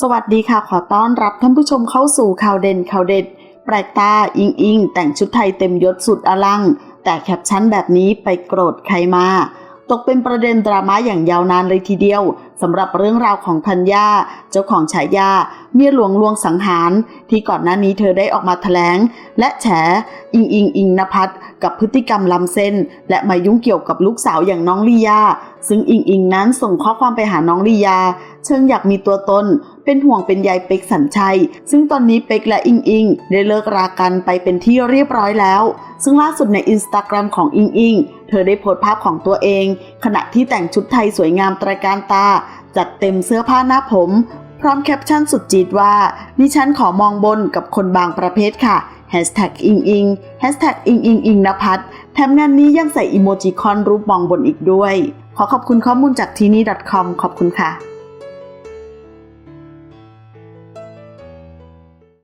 สวัสดีค่ะ ขอต้อนรับท่านผู้ชมเข้าสู่ข่าวเด่นข่าวเด็ด แปลกตาอิงอิง แต่งชุดไทยเต็มยศสุดอลัง แต่แคปชั่นแบบนี้ไปโกรธใครมา ตกเป็นประเด็นดราม่าอย่างยาวนานเลยทีเดียวสำหรับเรื่องราวของธัญญาเจ้าของฉายา เมียหลวงลวงสังหาร ที่ก่อนหน้านี้เธอได้ออกมาแถลง และแฉ อิงอิงอิงนภัทรกับพฤติกรรมล้ำเส้น และมายุ่งเกี่ยวกับลูกสาวอย่างน้องลียา ซึ่งอิงอิงนั้นส่งข้อความไปหาน้องลียา เชิงอยากมีตัวตน เป็นห่วงเป็นใยเป็กสัญชัย ซึ่งตอนนี้เป็กและอิงอิงได้เลิกรากันไปเป็นที่เรียบร้อยแล้ว ซึ่งล่าสุดในอินสตาแกรมของอิงอิงเธอได้โพสต์ภาพของตัวเอง ขณะที่แต่งชุดไทยสวยงามตระการตา จัดเต็มเสื้อผ้าหน้าผม พร้อมแคปชั่นสุดจีดว่าดิฉันขอมองบนกับคนบางประเภทค่ะ Hashtag อิงอิง Hashtag อิงอิงอิงนภัทรแถมงานนี้ยังใส่อีโมจิคอนรูปมองบนอีกด้วย ขอขอบคุณข้อมูลจากที่นี่ .com ขอบคุณค่ะ